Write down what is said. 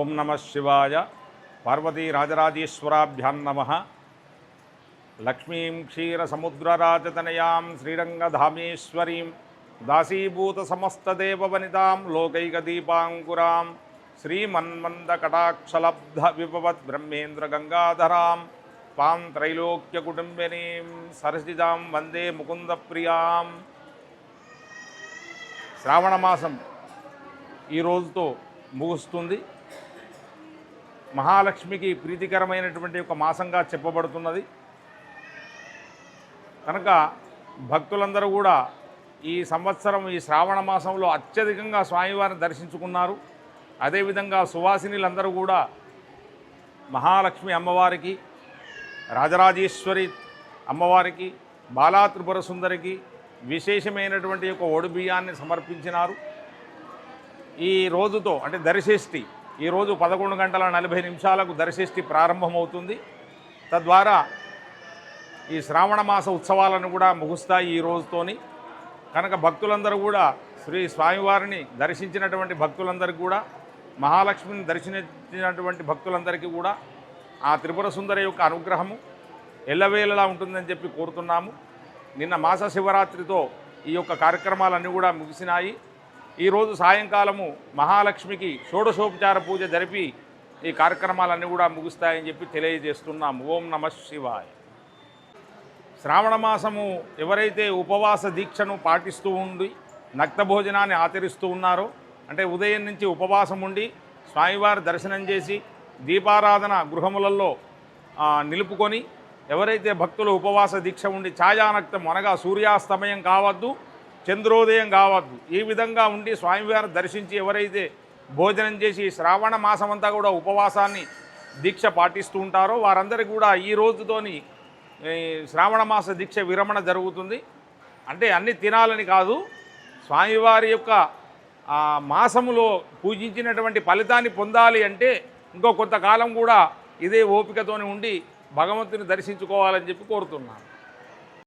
ఓం నమ శివాయ. పార్వతీ రాజరాజేశ్వరాభ్యాం నమ. లక్ష్మీం క్షీరసముద్రరాజతనయాం శ్రీరంగధామేశ్వరీం దాసీభూత సమస్తదేవవనితాం లోకైకదీపాంకురాం శ్రీమన్మందకటాక్షలబ్ధ విభవద్ బ్రహ్మేంద్ర గంగాధరాం పాం త్రైలోక్యకుటుంబినీం సరసిజాం వందే ముకుందప్రియాం. శ్రావణమాసం ఈ రోజుతో ముగుస్తుంది. మహాలక్ష్మికి ప్రీతికరమైనటువంటి ఒక మాసంగా చెప్పబడుతున్నది. కనుక భక్తులందరూ కూడా ఈ సంవత్సరం ఈ శ్రావణ మాసంలో అత్యధికంగా స్వామివారిని దర్శించుకున్నారు. అదేవిధంగా సువాసినులందరూ కూడా మహాలక్ష్మి అమ్మవారికి రాజరాజేశ్వరి అమ్మవారికి బాలా త్రిపుర సుందరికి విశేషమైనటువంటి ఒక ఒడిబియ్యాన్ని సమర్పించినారు. ఈ రోజుతో అంటే దర్శిష్టి ఈరోజు పదకొండు గంటల నలభై నిమిషాలకు దర్శిష్టి ప్రారంభమవుతుంది. తద్వారా ఈ శ్రావణ మాస ఉత్సవాలను కూడా ముగుస్తాయి ఈ రోజుతోని. కనుక భక్తులందరూ కూడా శ్రీ స్వామివారిని దర్శించినటువంటి భక్తులందరికీ కూడా మహాలక్ష్మిని దర్శించినటువంటి భక్తులందరికీ కూడా ఆ త్రిపుర సుందరి యొక్క అనుగ్రహము ఎల్లవేళలా ఉంటుందని చెప్పి కోరుతున్నాము. నిన్న మాస శివరాత్రితో ఈ యొక్క కార్యక్రమాలన్నీ కూడా ముగిసినాయి. ఈరోజు సాయంకాలము మహాలక్ష్మికి షోడశోపచార పూజ జరిపి ఈ కార్యక్రమాలన్నీ కూడా ముగుస్తాయని చెప్పి తెలియజేస్తున్నాం. ఓం నమ శివాయ. శ్రావణ మాసము ఎవరైతే ఉపవాస దీక్షను పాటిస్తూ ఉండి నక్త భోజనాన్ని ఆచరిస్తూ ఉన్నారో అంటే ఉదయం నుంచి ఉపవాసం ఉండి స్వామివారి దర్శనం చేసి దీపారాధన గృహములలో నిలుపుకొని ఎవరైతే భక్తులు ఉపవాస దీక్ష ఉండి ఛాయానక్తం అనగా సూర్యాస్తమయం కావద్దు చంద్రోదయం కావద్దు. ఈ విధంగా ఉండి స్వామివారిని దర్శించి ఎవరైతే భోజనం చేసి శ్రావణ మాసమంతా కూడా ఉపవాసాన్ని దీక్ష పాటిస్తూ ఉంటారో వారందరికీ కూడా ఈ రోజుతోని శ్రావణ మాస దీక్ష విరమణ జరుగుతుంది. అంటే అన్ని తినాలని కాదు స్వామివారి యొక్క మాసములో పూజించినటువంటి ఫలితాన్ని పొందాలి అంటే ఇంకో కొంతకాలం కూడా ఇదే ఓపికతోని ఉండి భగవంతుని దర్శించుకోవాలని చెప్పి కోరుతున్నాను.